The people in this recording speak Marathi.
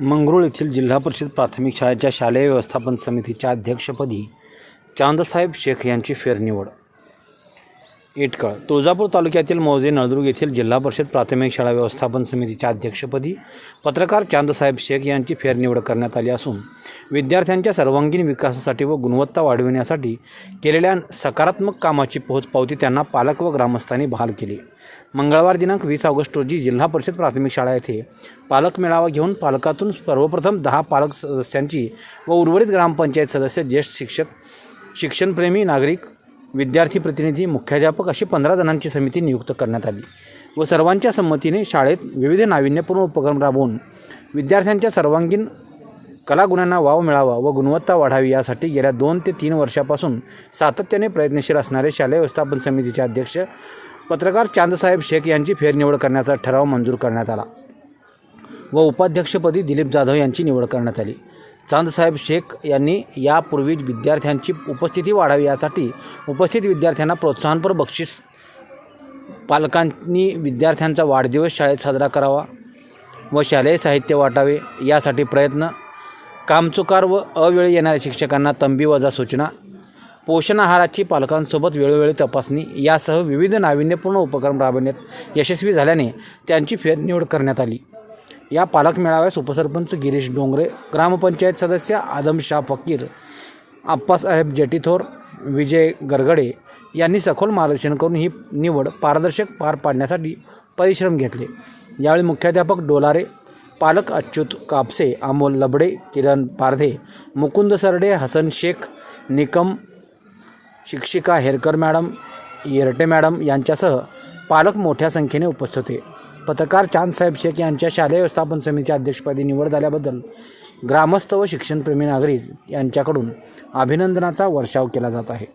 मंगरुळ येथील जिल्हा परिषद प्राथमिक शाळेच्या शालेय व्यवस्थापन समितीच्या अध्यक्षपदी चांदसाहेब शेख यांची फेरनिवड. इटकळ तुळजापूर तालुक्यातील मौजे नळदुर्ग येथील जिल्हा परिषद प्राथमिक शाळा व्यवस्थापन समितीच्या अध्यक्षपदी पत्रकार चांदसाहेब शेख यांची फेरनिवड करण्यात आली असून विद्यार्थ्यांच्या सर्वांगीण विकासासाठी व गुणवत्ता वाढविण्यासाठी केलेल्या सकारात्मक कामाची पोहोचपावती त्यांना पालक व ग्रामस्थांनी बहाल केली. मंगळवार दिनांक वीस ऑगस्ट रोजी जिल्हा परिषद प्राथमिक शाळा येथे पालक मेळावा घेऊन पालकातून सर्वप्रथम दहा पालक सदस्यांची व उर्वरित ग्रामपंचायत सदस्य ज्येष्ठ शिक्षक शिक्षणप्रेमी नागरिक विद्यार्थी प्रतिनिधी मुख्याध्यापक अशी पंधरा जणांची समिती नियुक्त करण्यात आली व सर्वांच्या संमतीने शाळेत विविध नाविन्यपूर्ण उपक्रम राबवून विद्यार्थ्यांच्या सर्वांगीण कलागुणांना वाव मिळावा व गुणवत्ता वाढावी यासाठी गेल्या दोन ते तीन वर्षापासून सातत्याने प्रयत्नशील असणारे शालेय व्यवस्थापन समितीचे अध्यक्ष पत्रकार चांदसाहेब शेख यांची फेरनिवड करण्याचा ठराव मंजूर करण्यात आला व उपाध्यक्षपदी दिलीप जाधव यांची निवड करण्यात आली. चांदसाहेब शेख यांनी यापूर्वी विद्यार्थ्यांची उपस्थिती वाढावी यासाठी उपस्थित विद्यार्थ्यांना प्रोत्साहनपर बक्षीस पालकांनी विद्यार्थ्यांचा वाढदिवस शाळेत साजरा करावा व शालेय साहित्य वाटावे यासाठी प्रयत्न कामचुकार व अवेळी येणाऱ्या शिक्षकांना तंबी वजा सूचना पोषण आहाराची पालकांसोबत वेळोवेळी तपासणी यासह विविध नाविन्यपूर्ण उपक्रम राबवण्यात यशस्वी झाल्याने त्यांची फेरनिवड करण्यात आली. या पालक मेळाव्यास उपसरपंच गिरीश डोंगरे ग्रामपंचायत सदस्य आदमशाह फकीर आप्पासाहेब जेटीथोर विजय गरगडे यांनी सखोल मार्गदर्शन करून ही निवड पारदर्शक पार पाडण्यासाठी परिश्रम घेतले. यावेळी मुख्याध्यापक डोलारे पालक अच्युत कापसे अमोल लबडे किरण पारधे मुकुंद सरडे हसन शेख निकम शिक्षिका हेरकर मॅडम येरटे मॅडम यांच्यासह पालक मोठ्या संख्येने उपस्थित होते. पत्रकार चांदसाहेब शेख यांच्या शालेय व्यवस्थापन समितीच्या अध्यक्षपदी निवड झाल्याबद्दल ग्रामस्थ व शिक्षणप्रेमी नागरिक यांच्याकडून अभिनंदनाचा वर्षाव केला जात आहे.